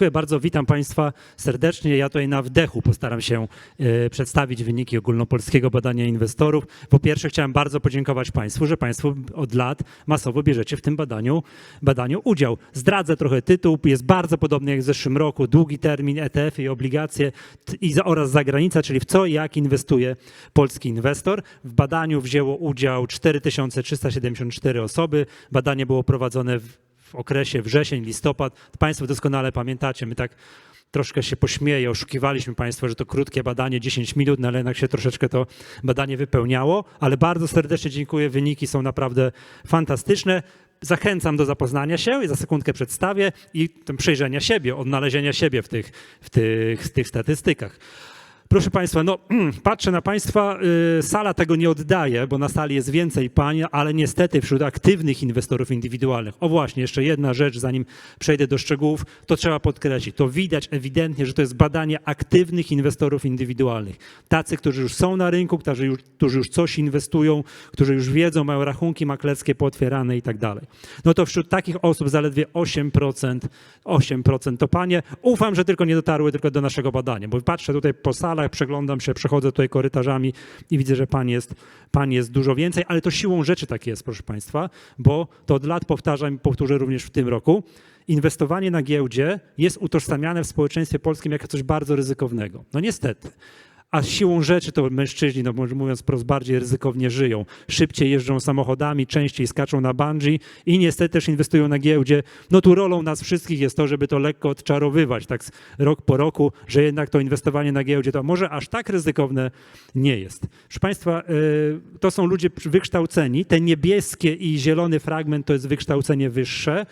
Dziękuję bardzo, witam Państwa serdecznie. Ja tutaj na wdechu postaram się e, przedstawić wyniki ogólnopolskiego badania inwestorów. Po pierwsze chciałem bardzo podziękować Państwu, że Państwo od lat masowo bierzecie w tym badaniu, badaniu udział. Zdradzę trochę tytuł, jest bardzo podobny jak w zeszłym roku. Długi termin, ETF-y i obligacje i oraz zagranica, czyli w co i jak inwestuje polski inwestor. W badaniu wzięło udział 4374 osoby. Badanie było prowadzone w w okresie wrzesień, listopad. Państwo doskonale pamiętacie, my tak troszkę się pośmieję, oszukiwaliśmy Państwa, że to krótkie badanie, 10 minut, no ale jednak się troszeczkę to badanie wypełniało, ale bardzo serdecznie dziękuję, wyniki są naprawdę fantastyczne. Zachęcam do zapoznania się i za sekundkę przedstawię i przejrzenia siebie, odnalezienia siebie w tych, w tych, w tych statystykach. Proszę Państwa, no patrzę na Państwa, y, sala tego nie oddaje, bo na sali jest więcej pań, ale niestety wśród aktywnych inwestorów indywidualnych. O właśnie, jeszcze jedna rzecz, zanim przejdę do szczegółów, to trzeba podkreślić. To widać ewidentnie, że to jest badanie aktywnych inwestorów indywidualnych. Tacy, którzy już są na rynku, którzy już, którzy już coś inwestują, którzy już wiedzą, mają rachunki maklerskie pootwierane i tak dalej. No to wśród takich osób zaledwie 8%, 8% to panie. Ufam, że tylko nie dotarły tylko do naszego badania, bo patrzę tutaj po salach, przeglądam się, przechodzę tutaj korytarzami i widzę, że pań jest, pań jest dużo więcej, ale to siłą rzeczy tak jest, proszę Państwa, bo to od lat powtarzam i powtórzę również w tym roku. Inwestowanie na giełdzie jest utożsamiane w społeczeństwie polskim jako coś bardzo ryzykownego. No niestety. A siłą rzeczy to mężczyźni, no może mówiąc wprost, bardziej ryzykownie żyją. Szybciej jeżdżą samochodami, częściej skaczą na bungee i niestety też inwestują na giełdzie. No tu rolą nas wszystkich jest to, żeby to lekko odczarowywać, tak rok po roku, że jednak to inwestowanie na giełdzie to może aż tak ryzykowne nie jest. Proszę Państwa, y, to są ludzie wykształceni. Te niebieskie i zielony fragment to jest wykształcenie wyższe.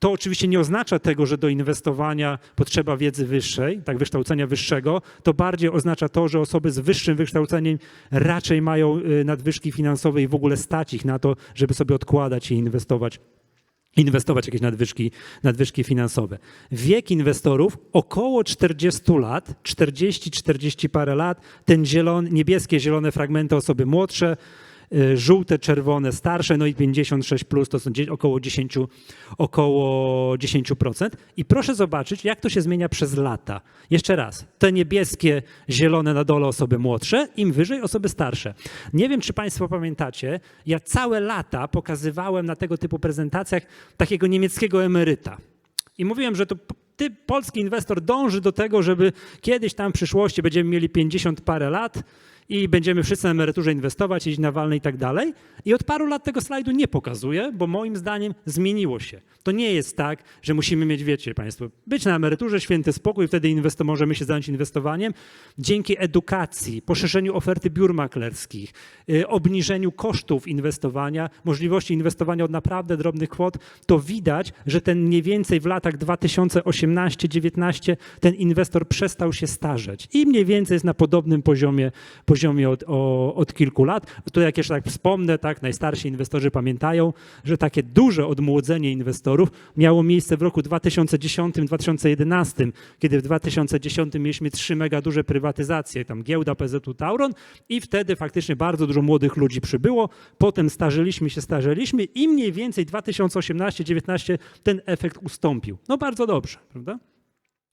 To oczywiście nie oznacza tego, że do inwestowania potrzeba wiedzy wyższej, tak wykształcenia wyższego. To bardziej oznacza to, że osoby z wyższym wykształceniem raczej mają y, nadwyżki finansowe i w ogóle stać ich na to, żeby sobie odkładać i inwestować inwestować jakieś nadwyżki, nadwyżki finansowe. Wiek inwestorów około 40 lat, 40-40 parę lat, ten zielony, niebieskie, zielone fragmenty osoby młodsze, żółte, czerwone, starsze, no i 56 plus to są około 10, około 10%. I proszę zobaczyć, jak to się zmienia przez lata. Jeszcze raz, te niebieskie, zielone na dole osoby młodsze, im wyżej osoby starsze. Nie wiem, czy Państwo pamiętacie, ja całe lata pokazywałem na tego typu prezentacjach takiego niemieckiego emeryta. I mówiłem, że to ty, polski inwestor, dąży do tego, żeby kiedyś tam w przyszłości będziemy mieli 50 parę lat i będziemy wszyscy na emeryturze inwestować, iść na walne i tak dalej. I od paru lat tego slajdu nie pokazuję, bo moim zdaniem zmieniło się. To nie jest tak, że musimy mieć, wiecie Państwo, być na emeryturze, święty spokój, wtedy inwesto, możemy się zająć inwestowaniem. Dzięki edukacji, poszerzeniu oferty biur maklerskich, y, obniżeniu kosztów inwestowania, możliwości inwestowania od naprawdę drobnych kwot, to widać, że ten mniej więcej w latach 2018-19 ten inwestor przestał się starzeć i mniej więcej jest na podobnym poziomie, poziomie od, o, od kilku lat. To jak jeszcze tak wspomnę, tak, najstarsi inwestorzy pamiętają, że takie duże odmłodzenie inwestorów miało miejsce w roku 2010-2011, kiedy w 2010 mieliśmy trzy mega duże prywatyzacje, tam giełda PZU Tauron i wtedy faktycznie bardzo dużo młodych ludzi przybyło, potem starzyliśmy się, starzyliśmy i mniej więcej 2018-19 ten efekt ustąpił. No bardzo dobrze, prawda?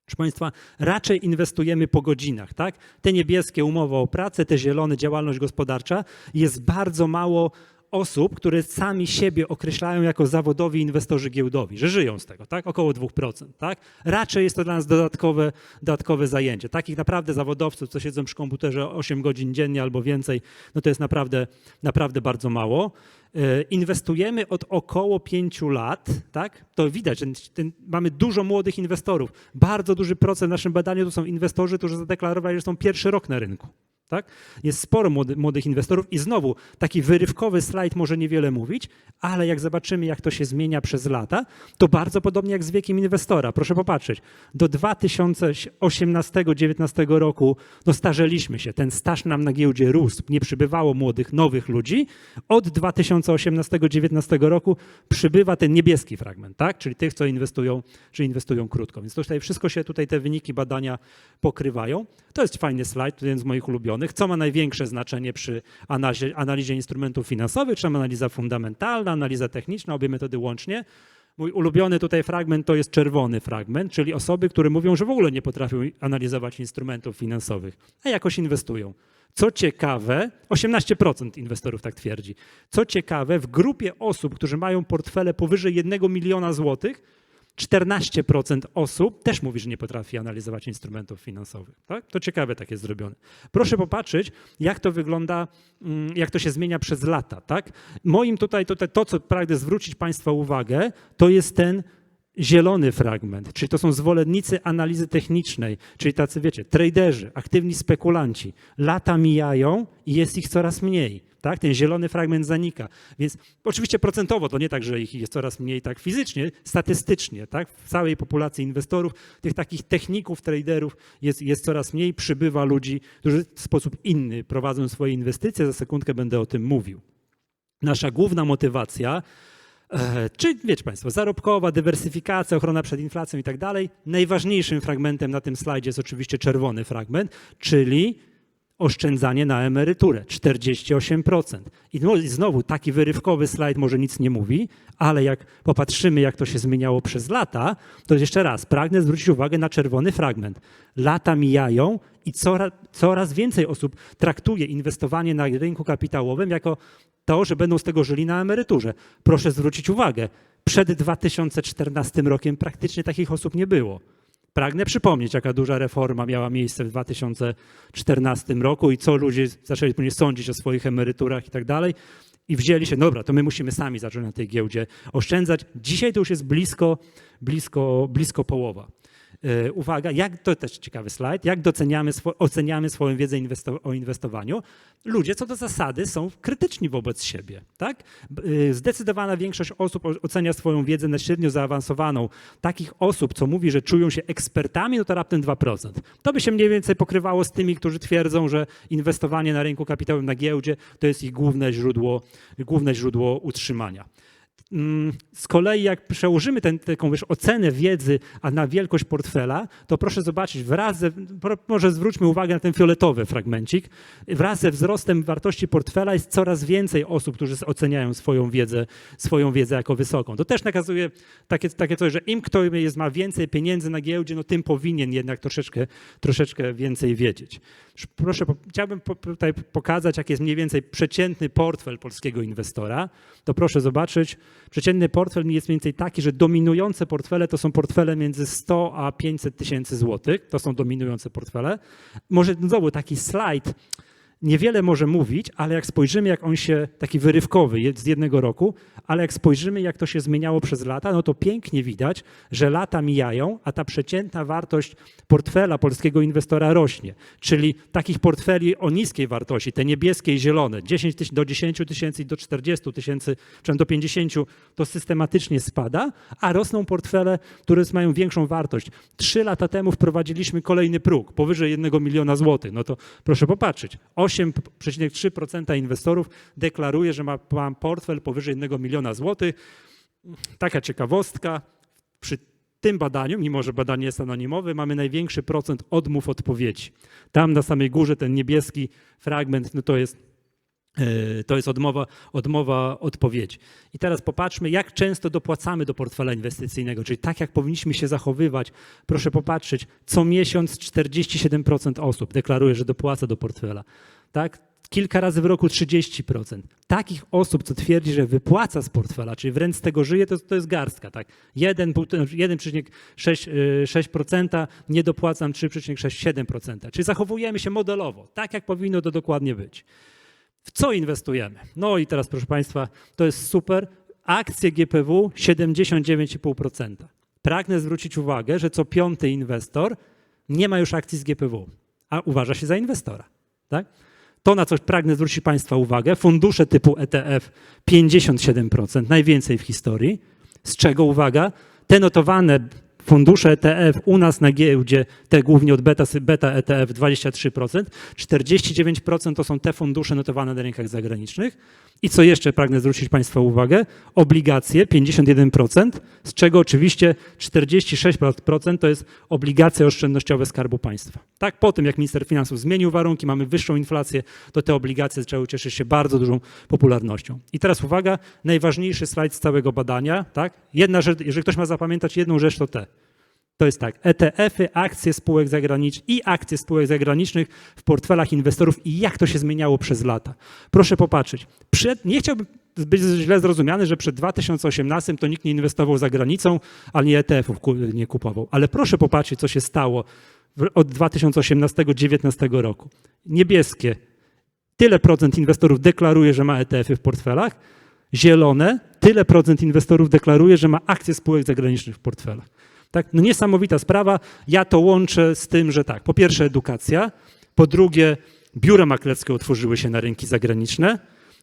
Proszę Państwa, raczej inwestujemy po godzinach, tak? Te niebieskie umowa o pracę, te zielone działalność gospodarcza. Jest bardzo mało osób, które sami siebie określają jako zawodowi inwestorzy giełdowi, że żyją z tego, tak? Około 2%, tak? Raczej jest to dla nas dodatkowe, dodatkowe zajęcie. Takich naprawdę zawodowców, co siedzą przy komputerze 8 godzin dziennie albo więcej, no to jest naprawdę, naprawdę bardzo mało. E, Inwestujemy od około 5 lat, tak? To widać, ten, ten, mamy dużo młodych inwestorów. Bardzo duży procent w naszym badaniu to są inwestorzy, którzy zadeklarowali, że są pierwszy rok na rynku. Tak? Jest sporo młody, młodych inwestorów i znowu taki wyrywkowy slajd może niewiele mówić, ale jak zobaczymy, jak to się zmienia przez lata, to bardzo podobnie jak z wiekiem inwestora. Proszę popatrzeć. Do 2018-2019 roku no, starzeliśmy się. Ten staż nam na giełdzie rósł. Nie przybywało młodych, nowych ludzi. Od 2018-2019 roku przybywa ten niebieski fragment, tak? czyli tych, co inwestują, czy inwestują krótko. Więc tutaj wszystko się, tutaj te wyniki badania pokrywają. To jest fajny slajd, jeden z moich ulubionych. Co ma największe znaczenie przy analizie, analizie instrumentów finansowych? Czy analiza fundamentalna, analiza techniczna, obie metody łącznie? Mój ulubiony tutaj fragment to jest czerwony fragment, czyli osoby, które mówią, że w ogóle nie potrafią analizować instrumentów finansowych, a jakoś inwestują. Co ciekawe, 18% inwestorów tak twierdzi. Co ciekawe, w grupie osób, którzy mają portfele powyżej 1 miliona złotych, 14% osób też mówi, że nie potrafi analizować instrumentów finansowych. Tak? To ciekawe tak jest zrobione. Proszę popatrzeć, jak to wygląda, mm, jak to się zmienia przez lata. Tak? Moim tutaj, tutaj to, co pragnę zwrócić Państwa uwagę, to jest ten zielony fragment, czyli to są zwolennicy analizy technicznej, czyli tacy, wiecie, traderzy, aktywni spekulanci. Lata mijają i jest ich coraz mniej. Tak? Ten zielony fragment zanika. Więc oczywiście procentowo to nie tak, że ich jest coraz mniej tak fizycznie, statystycznie. Tak? W całej populacji inwestorów, tych takich techników, traderów jest, jest coraz mniej, przybywa ludzi, którzy w sposób inny prowadzą swoje inwestycje. Za sekundkę będę o tym mówił. Nasza główna motywacja E, Czy wiecie Państwo, zarobkowa, dywersyfikacja, ochrona przed inflacją i tak dalej. Najważniejszym fragmentem na tym slajdzie jest oczywiście czerwony fragment, czyli oszczędzanie na emeryturę 48%. I no- i znowu taki wyrywkowy slajd może nic nie mówi, ale jak popatrzymy, jak to się zmieniało przez lata, to jeszcze raz pragnę zwrócić uwagę na czerwony fragment. Lata mijają i coraz, coraz więcej osób traktuje inwestowanie na rynku kapitałowym jako to, że będą z tego żyli na emeryturze. Proszę zwrócić uwagę, przed 2014 rokiem praktycznie takich osób nie było. Pragnę przypomnieć, jaka duża reforma miała miejsce w 2014 roku i co ludzie zaczęli później sądzić o swoich emeryturach i tak dalej. I wzięli się, dobra, to my musimy sami zacząć na tej giełdzie oszczędzać. Dzisiaj to już jest blisko, blisko, blisko połowa. E, Uwaga, jak to też ciekawy slajd, jak doceniamy, oceniamy swoją wiedzę inwesto, o inwestowaniu. Ludzie co do zasady są krytyczni wobec siebie. Tak? Y, Zdecydowana większość osób ocenia swoją wiedzę na średnio zaawansowaną. Takich osób, co mówi, że czują się ekspertami, no to raptem 2%. To by się mniej więcej pokrywało z tymi, którzy twierdzą, że inwestowanie na rynku kapitałowym, na giełdzie to jest ich główne źródło, główne źródło utrzymania. Mm, Z kolei jak przełożymy ten, taką ocenę wiedzy a na wielkość portfela, to proszę zobaczyć, wraz ze, może zwróćmy uwagę na ten fioletowy fragmencik, wraz ze wzrostem wartości portfela jest coraz więcej osób, którzy oceniają swoją wiedzę, swoją wiedzę jako wysoką. To też nakazuje takie, takie coś, że im kto jest, ma więcej pieniędzy na giełdzie, no tym powinien jednak troszeczkę, troszeczkę więcej wiedzieć. Proszę, chciałbym tutaj pokazać, jak jest mniej więcej przeciętny portfel polskiego inwestora. To proszę zobaczyć, przeciętny portfel jest mniej więcej taki, że dominujące portfele to są portfele między 100 a 500 tysięcy złotych. To są dominujące portfele. Może znowu taki slajd niewiele może mówić, ale jak spojrzymy, jak on się, taki wyrywkowy z jednego roku, ale jak spojrzymy, jak to się zmieniało przez lata, no to pięknie widać, że lata mijają, a ta przeciętna wartość portfela polskiego inwestora rośnie. Czyli takich portfeli o niskiej wartości, te niebieskie i zielone, 10 tyś- do 10 tysięcy do 40 tysięcy, czy do 50, to systematycznie spada, a rosną portfele, które mają większą wartość. Trzy lata temu wprowadziliśmy kolejny próg, powyżej 1 miliona złotych. No to proszę popatrzeć, 8,3% inwestorów deklaruje, że ma, portfel powyżej 1 miliona złotych. Taka ciekawostka, przy tym badaniu, mimo że badanie jest anonimowe, mamy największy procent odmów odpowiedzi. Tam na samej górze ten niebieski fragment, no to jest, e, to jest odmowa, odmowa odpowiedzi. I teraz popatrzmy, jak często dopłacamy do portfela inwestycyjnego, czyli tak jak powinniśmy się zachowywać. Proszę popatrzeć, co miesiąc 47% osób deklaruje, że dopłaca do portfela. Tak? Kilka razy w roku 30%. Takich osób, co twierdzi, że wypłaca z portfela, czyli wręcz z tego żyje, to, to jest garstka. Tak? 1, półtora- 1,6%, nie dopłacam 3,67%. Czyli zachowujemy się modelowo, tak jak powinno to dokładnie być. W co inwestujemy? No i teraz, proszę Państwa, to jest super. Akcje GPW 79,5%. Pragnę zwrócić uwagę, że co piąty inwestor nie ma już akcji z GPW, a uważa się za inwestora. Tak? To, na co pragnę zwrócić Państwa uwagę, fundusze typu ETF 57%, najwięcej w historii. Z czego uwaga? Te notowane fundusze ETF u nas na giełdzie, te głównie od beta, beta ETF 23%, 49% to są te fundusze notowane na rynkach zagranicznych I co jeszcze pragnę zwrócić Państwa uwagę? Obligacje 51%, z czego oczywiście 46% to jest obligacje oszczędnościowe Skarbu Państwa. Tak, po tym jak minister finansów zmienił warunki, mamy wyższą inflację, to te obligacje zaczęły cieszyć się bardzo dużą popularnością. I teraz uwaga, najważniejszy slajd z całego badania. Tak? Jedna rzecz, jeżeli ktoś ma zapamiętać jedną rzecz, to te. To jest tak, ETF-y, akcje spółek zagranicznych i akcje spółek zagranicznych w portfelach inwestorów i jak to się zmieniało przez lata. Proszę popatrzeć. Przed, nie chciałbym być źle zrozumiany, że przed 2018 to nikt nie inwestował za granicą, ani ETF-ów nie kupował. Ale proszę popatrzeć, co się stało od 2018-2019 roku. Niebieskie. Tyle procent inwestorów deklaruje, że ma ETF-y w portfelach. Zielone. Tyle procent inwestorów deklaruje, że ma akcje spółek zagranicznych w portfelach. Tak, no niesamowita sprawa. Ja to łączę z tym, że tak, po pierwsze edukacja, po drugie biura maklerskie otworzyły się na rynki zagraniczne,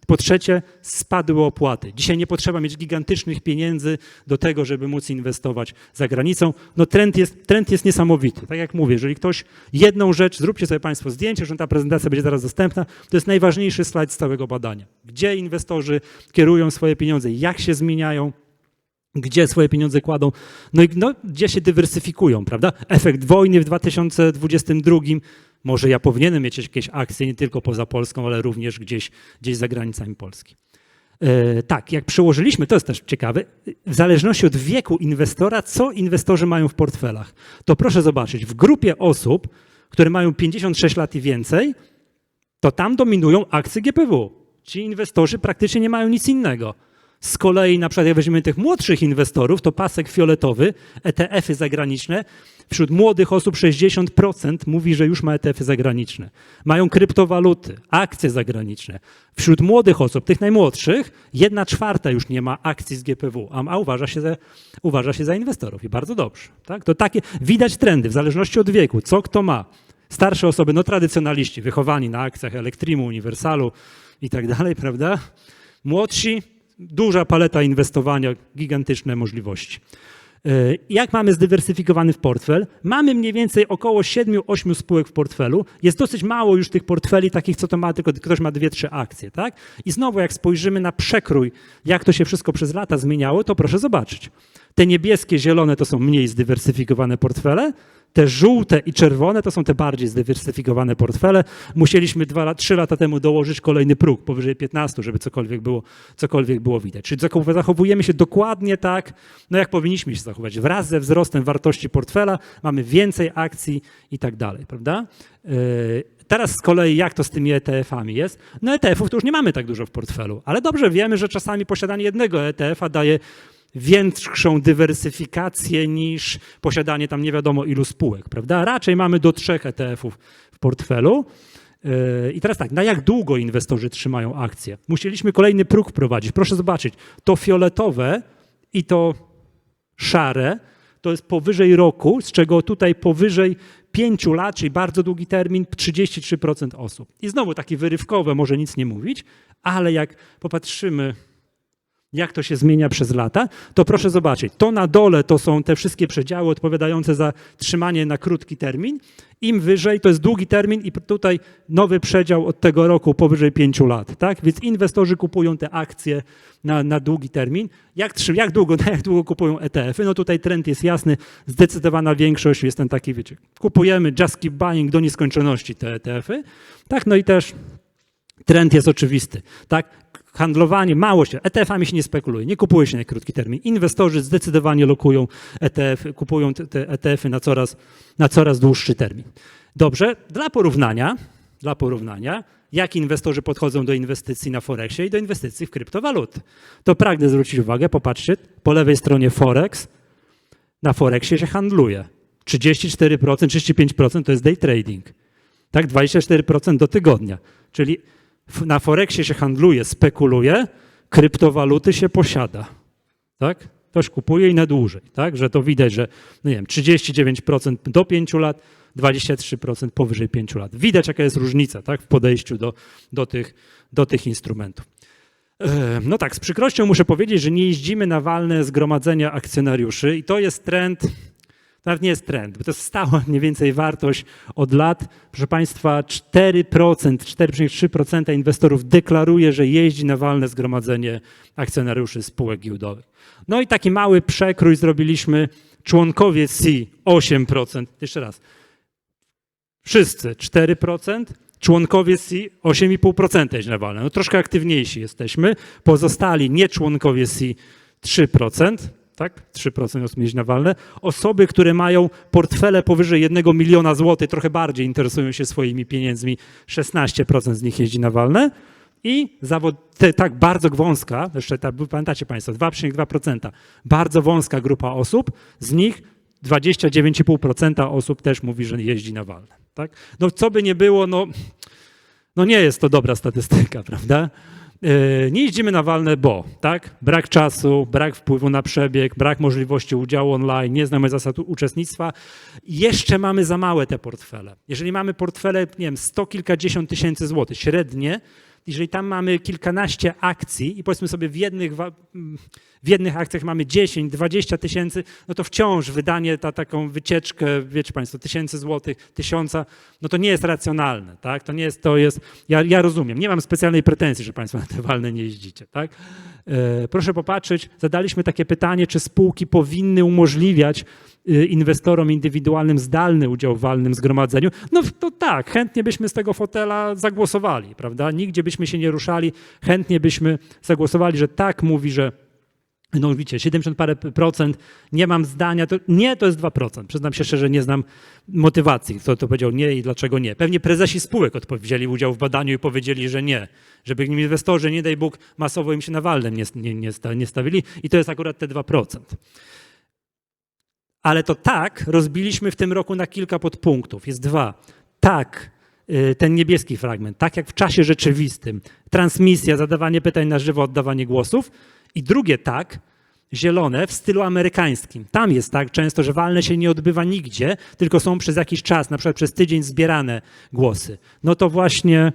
po trzecie spadły opłaty. Dzisiaj nie potrzeba mieć gigantycznych pieniędzy do tego, żeby móc inwestować za granicą. No trend jest, trend jest niesamowity. Tak jak mówię, jeżeli ktoś jedną rzecz, zróbcie sobie Państwo zdjęcie, że ta prezentacja będzie zaraz dostępna, to jest najważniejszy slajd z całego badania. Gdzie inwestorzy kierują swoje pieniądze, jak się zmieniają, gdzie swoje pieniądze kładą, no i no, gdzie się dywersyfikują, prawda? Efekt wojny w 2022. Może ja powinienem mieć jakieś akcje nie tylko poza Polską, ale również gdzieś, gdzieś za granicami Polski. E, tak, jak przełożyliśmy, to jest też ciekawe, w zależności od wieku inwestora, co inwestorzy mają w portfelach. To proszę zobaczyć, w grupie osób, które mają 56 lat i więcej, to tam dominują akcje GPW. Ci inwestorzy praktycznie nie mają nic innego. Z kolei, na przykład, jak weźmiemy tych młodszych inwestorów, to pasek fioletowy, ETF-y zagraniczne, wśród młodych osób 60% mówi, że już ma ETF-y zagraniczne. Mają kryptowaluty, akcje zagraniczne. Wśród młodych osób, tych najmłodszych, jedna czwarta już nie ma akcji z GPW, a, uważa, się za, uważa się za inwestorów i bardzo dobrze. Tak? To takie, widać trendy w zależności od wieku, co kto ma. Starsze osoby, no tradycjonaliści, wychowani na akcjach Elektrimu, Uniwersalu i tak dalej, prawda? Młodsi, duża paleta inwestowania, gigantyczne możliwości. E, Jak mamy zdywersyfikowany w portfel? Mamy mniej więcej około 7-8 spółek w portfelu. Jest dosyć mało już tych portfeli takich, co to ma, tylko ktoś ma dwie, trzy akcje, tak? I znowu, jak spojrzymy na przekrój, jak to się wszystko przez lata zmieniało, to proszę zobaczyć. Te niebieskie, zielone to są mniej zdywersyfikowane portfele, te żółte i czerwone to są te bardziej zdywersyfikowane portfele. Musieliśmy dwa, trzy lata temu dołożyć kolejny próg powyżej 15, żeby cokolwiek było, cokolwiek było widać. Czyli zachow- zachowujemy się dokładnie tak, no jak powinniśmy się zachować. Wraz ze wzrostem wartości portfela mamy więcej akcji i tak dalej, prawda? Yy, Teraz z kolei jak to z tymi ETF-ami jest? No ETF-ów to już nie mamy tak dużo w portfelu, ale dobrze wiemy, że czasami posiadanie jednego ETF-a daje większą dywersyfikację niż posiadanie tam nie wiadomo ilu spółek, prawda? Raczej mamy do trzech ETF-ów w portfelu. Yy, I teraz tak, na jak długo inwestorzy trzymają akcje? Musieliśmy kolejny próg wprowadzić. Proszę zobaczyć, to fioletowe i to szare to jest powyżej roku, z czego tutaj powyżej 5 lat, czyli bardzo długi termin, 33% osób. I znowu takie wyrywkowe, może nic nie mówić, ale jak popatrzymy jak to się zmienia przez lata, to proszę zobaczyć, to na dole to są te wszystkie przedziały odpowiadające za trzymanie na krótki termin. Im wyżej to jest długi termin i tutaj nowy przedział od tego roku powyżej 5 lat. Tak? Więc inwestorzy kupują te akcje na, na długi termin. Jak, jak, długo, jak długo kupują ETF-y? No tutaj trend jest jasny, zdecydowana większość jest ten taki, wiecie, kupujemy just keep buying do nieskończoności te ETF-y. Tak, no i też Trend jest oczywisty. Tak? Handlowanie, mało się, ETF-ami się nie spekuluje, nie kupuje się na krótki termin. Inwestorzy zdecydowanie lokują ETF, kupują te, ETF-y na coraz, na coraz dłuższy termin. Dobrze, dla porównania, dla porównania, jak inwestorzy podchodzą do inwestycji na Forexie i do inwestycji w kryptowaluty. To pragnę zwrócić uwagę, popatrzcie, po lewej stronie Forex, na Forexie się handluje. 34%, 35% to jest day trading. Tak, 24% do tygodnia. Czyli na Forexie się handluje, spekuluje, kryptowaluty się posiada. Tak? Ktoś kupuje i na dłużej. Tak? Że to widać, że no nie wiem, 39% do 5 lat, 23% powyżej 5 lat. Widać, jaka jest różnica tak? w podejściu do, do, tych, do tych instrumentów. E, No tak, z przykrością muszę powiedzieć, że nie jeździmy na walne zgromadzenia akcjonariuszy i to jest trend, To nawet nie jest trend, bo to jest stała mniej więcej wartość od lat. Proszę Państwa, 4%, 4,3% inwestorów deklaruje, że jeździ na walne zgromadzenie akcjonariuszy spółek giełdowych. No i taki mały przekrój zrobiliśmy. Członkowie C 8%. Jeszcze raz. Wszyscy 4%, członkowie C 8,5% jeździ na walne. No troszkę aktywniejsi jesteśmy. Pozostali nieczłonkowie C 3%, tak? 3% osób jeździ na walne. Osoby, które mają portfele powyżej 1 miliona złotych, trochę bardziej interesują się swoimi pieniędzmi, 16% z nich jeździ na walne. I zawod, te, tak bardzo wąska, jeszcze tak, pamiętacie Państwo, 2,2%, bardzo wąska grupa osób, z nich 29,5% osób też mówi, że jeździ na walne. Tak? No co by nie było, no, no nie jest to dobra statystyka, prawda? Yy, Nie jeździmy na walne, bo tak? brak czasu, brak wpływu na przebieg, brak możliwości udziału online, nie znamy zasad uczestnictwa. Jeszcze mamy za małe te portfele. Jeżeli mamy portfele, nie wiem, sto kilkadziesiąt tysięcy złotych średnie, jeżeli tam mamy kilkanaście akcji i powiedzmy sobie w jednych, w jednych akcjach mamy 10, 20 tysięcy, no to wciąż wydanie na taką wycieczkę, wiecie Państwo, tysięcy złotych, tysiąca, no to nie jest racjonalne, tak? To nie jest, to jest, ja, ja rozumiem, nie mam specjalnej pretensji, że Państwo na te walne nie jeździcie, tak? E, proszę popatrzeć, zadaliśmy takie pytanie, czy spółki powinny umożliwiać y, inwestorom indywidualnym zdalny udział w walnym zgromadzeniu, no to tak, chętnie byśmy z tego fotela zagłosowali, prawda? Nigdzie byśmy się nie ruszali, chętnie byśmy zagłosowali, że tak mówi, że no widzicie, 70 parę procent, nie mam zdania, to nie, to jest 2%. Przyznam się szczerze, nie znam motywacji, kto to powiedział nie i dlaczego nie. Pewnie prezesi spółek odpo- wzięli udział w badaniu i powiedzieli, że nie. Żeby inwestorzy, nie daj Bóg, masowo im się na nie, nie, nie, nie stawili i to jest akurat te 2%. Ale to tak rozbiliśmy w tym roku na kilka podpunktów. Jest dwa. Tak, ten niebieski fragment, tak jak w czasie rzeczywistym, transmisja, zadawanie pytań na żywo, oddawanie głosów. I drugie tak, zielone w stylu amerykańskim. Tam jest tak często, że walne się nie odbywa nigdzie, tylko są przez jakiś czas, na przykład przez tydzień zbierane głosy. No to właśnie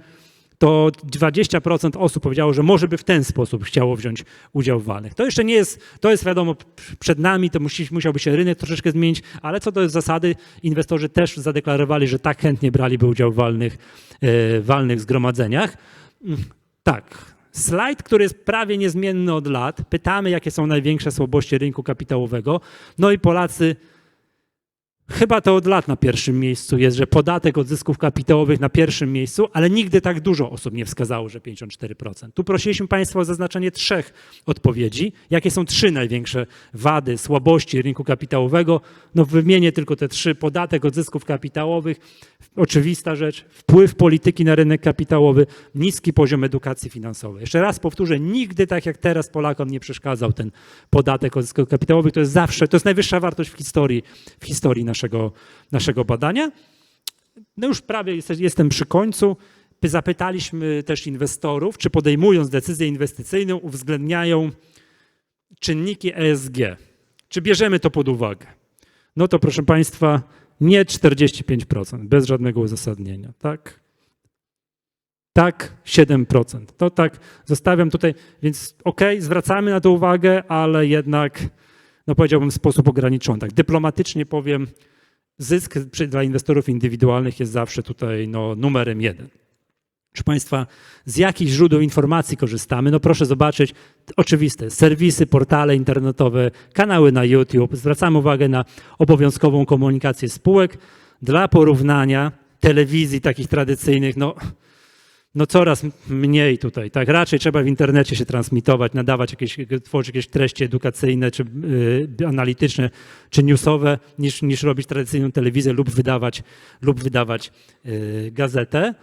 to 20% osób powiedziało, że może by w ten sposób chciało wziąć udział w walnych. To jeszcze nie jest, to jest wiadomo przed nami, to musi, musiałby się rynek troszeczkę zmienić, ale co do zasady inwestorzy też zadeklarowali, że tak chętnie braliby udział w walnych, e, walnych zgromadzeniach. Mm, Tak. Slajd, który jest prawie niezmienny od lat. Pytamy, jakie są największe słabości rynku kapitałowego. No i Polacy Chyba to od lat na pierwszym miejscu jest, że podatek od zysków kapitałowych na pierwszym miejscu, ale nigdy tak dużo osób nie wskazało, że 54%. Tu prosiliśmy Państwa o zaznaczenie trzech odpowiedzi. Jakie są trzy największe wady, słabości rynku kapitałowego? No wymienię tylko te trzy. Podatek od zysków kapitałowych, oczywista rzecz, wpływ polityki na rynek kapitałowy, niski poziom edukacji finansowej. Jeszcze raz powtórzę, nigdy tak jak teraz Polakom nie przeszkadzał ten podatek od zysków kapitałowych. To jest zawsze, to jest najwyższa wartość w historii, w historii naszego, naszego badania. No już prawie jest, jestem przy końcu. Py- Zapytaliśmy też inwestorów, czy podejmując decyzję inwestycyjną uwzględniają czynniki ESG. Czy bierzemy to pod uwagę? No to proszę Państwa, nie 45%, bez żadnego uzasadnienia, tak? Tak, 7%. To tak zostawiam tutaj, więc okej, zwracamy na to uwagę, ale jednak, no powiedziałbym w sposób ograniczony. Tak dyplomatycznie powiem, zysk dla inwestorów indywidualnych jest zawsze tutaj no, numerem jeden. Proszę Państwa, z jakich źródeł informacji korzystamy? No proszę zobaczyć, oczywiste, serwisy, portale internetowe, kanały na YouTube. Zwracamy uwagę na obowiązkową komunikację spółek. Dla porównania telewizji takich tradycyjnych, no, no coraz mniej tutaj, tak? Raczej trzeba w internecie się transmitować, nadawać jakieś, tworzyć jakieś treści edukacyjne, czy y, analityczne, czy newsowe, niż, niż robić tradycyjną telewizję lub wydawać, lub wydawać y, gazetę.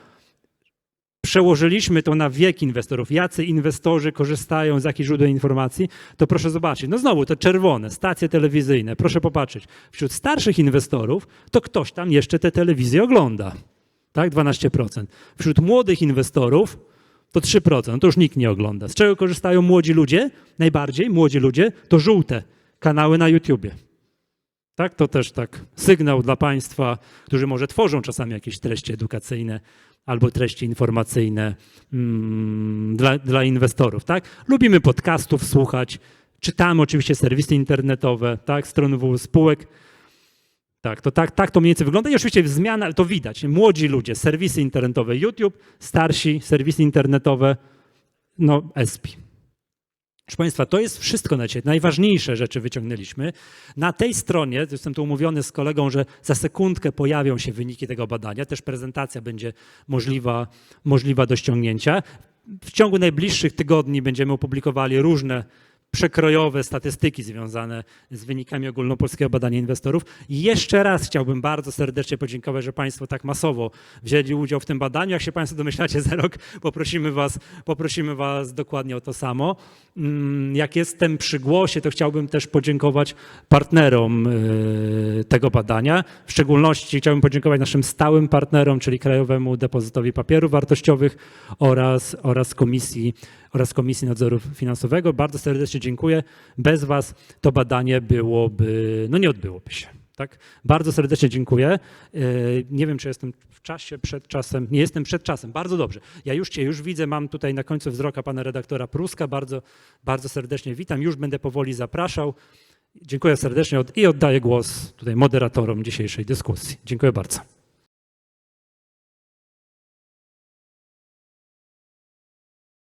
Przełożyliśmy to na wiek inwestorów. Jacy inwestorzy korzystają z jakich źródeł informacji, to proszę zobaczyć. No znowu te czerwone, stacje telewizyjne. Proszę popatrzeć. Wśród starszych inwestorów to ktoś tam jeszcze te telewizje ogląda tak, 12%. Wśród młodych inwestorów to 3%, no to już nikt nie ogląda. Z czego korzystają młodzi ludzie? Najbardziej młodzi ludzie to żółte kanały na YouTubie. Tak, to też tak sygnał dla Państwa, którzy może tworzą czasami jakieś treści edukacyjne albo treści informacyjne mm, dla, dla inwestorów. Tak? Lubimy podcastów słuchać, czytamy oczywiście serwisy internetowe, tak, strony www spółek. Tak, to tak, tak to mniej więcej wygląda. I oczywiście zmiana, to widać. Młodzi ludzie, serwisy internetowe YouTube, starsi, serwisy internetowe, no ESPI. Proszę Państwa, to jest wszystko na dzisiaj. Najważniejsze rzeczy wyciągnęliśmy. Na tej stronie, jestem tu umówiony z kolegą, że za sekundkę pojawią się wyniki tego badania. Też prezentacja będzie możliwa, możliwa do ściągnięcia. W ciągu najbliższych tygodni będziemy opublikowali różne przekrojowe statystyki związane z wynikami ogólnopolskiego badania inwestorów. I jeszcze raz chciałbym bardzo serdecznie podziękować, że Państwo tak masowo wzięli udział w tym badaniu. Jak się Państwo domyślacie, za rok poprosimy Was, poprosimy was dokładnie o to samo. Mm, Jak jestem przy głosie, to chciałbym też podziękować partnerom y, tego badania. W szczególności chciałbym podziękować naszym stałym partnerom, czyli Krajowemu Depozytowi Papierów Wartościowych oraz, oraz Komisji oraz Komisji Nadzoru Finansowego. Bardzo serdecznie dziękuję. Bez Was to badanie byłoby, no nie odbyłoby się. Tak? Bardzo serdecznie dziękuję. Yy, Nie wiem, czy jestem w czasie, przed czasem. Nie jestem przed czasem. Bardzo dobrze. Ja już Cię już widzę. Mam tutaj na końcu wzroka pana redaktora Pruska. Bardzo, bardzo serdecznie witam. Już będę powoli zapraszał. Dziękuję serdecznie i oddaję głos tutaj moderatorom dzisiejszej dyskusji. Dziękuję bardzo.